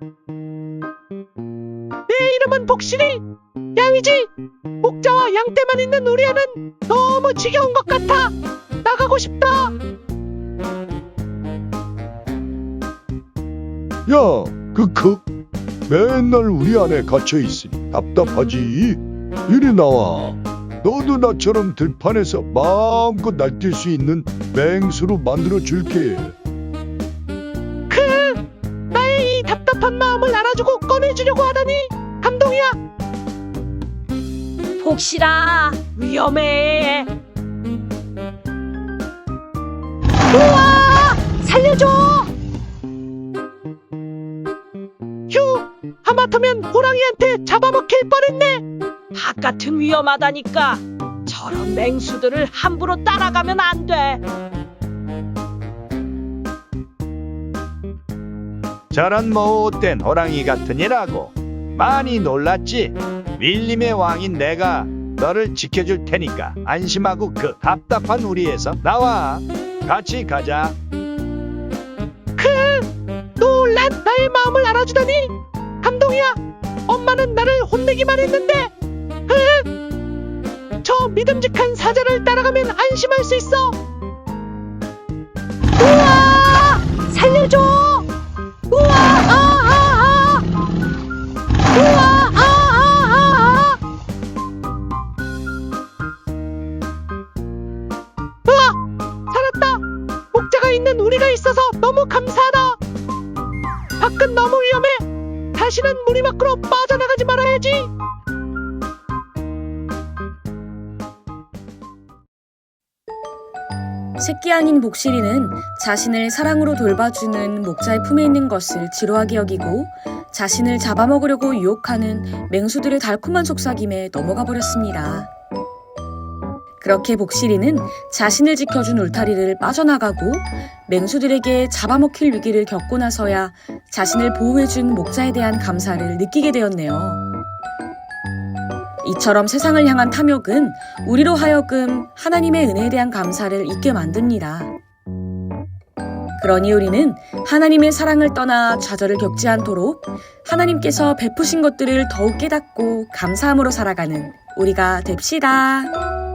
내 이름은 복실이 양이지. 목자와 양떼만 있는 우리 애는 너무 지겨운 것 같아. 나가고 싶다. 야, 크크. 맨날 우리 안에 갇혀 있으니 답답하지. 이리 나와. 너도 나처럼 들판에서 마음껏 날뛸 수 있는 맹수로 만들어 줄게. 답답한 마음을 알아주고 꺼내주려고 하다니 감동이야. 복실아 위험해 우와! 살려줘 휴! 하마터면 호랑이한테 잡아먹힐 뻔했네. 바깥은 위험하다니까 저런 맹수들을 함부로 따라가면 안 돼 저런 못된 호랑이 같으니라고. 많이 놀랐지. 밀림의 왕인 내가 너를 지켜줄 테니까 안심하고 그 답답한 우리에서 나와. 같이 가자. 놀란 나의 마음을 알아주다니! 감동이야. 엄마는 나를 혼내기만 했는데, 으, 저 믿음직한 사자를 따라가면 안심할 수 있어. 우리가 있어서 너무 감사하다. 밖은 너무 위험해. 다시는 무리 밖으로 빠져나가지 말아야지. 새끼양인 복실이는 자신을 사랑으로 돌봐주는 목자의 품에 있는 것을 지루하게 여기고 자신을 잡아먹으려고 유혹하는 맹수들의 달콤한 속삭임에 넘어가 버렸습니다. 그렇게 복실이는 자신을 지켜준 울타리를 빠져나가고 맹수들에게 잡아먹힐 위기를 겪고 나서야 자신을 보호해준 목자에 대한 감사를 느끼게 되었네요. 이처럼 세상을 향한 탐욕은 우리로 하여금 하나님의 은혜에 대한 감사를 잊게 만듭니다. 그러니 우리는 하나님의 사랑을 떠나 좌절을 겪지 않도록 하나님께서 베푸신 것들을 더욱 깨닫고 감사함으로 살아가는 우리가 됩시다.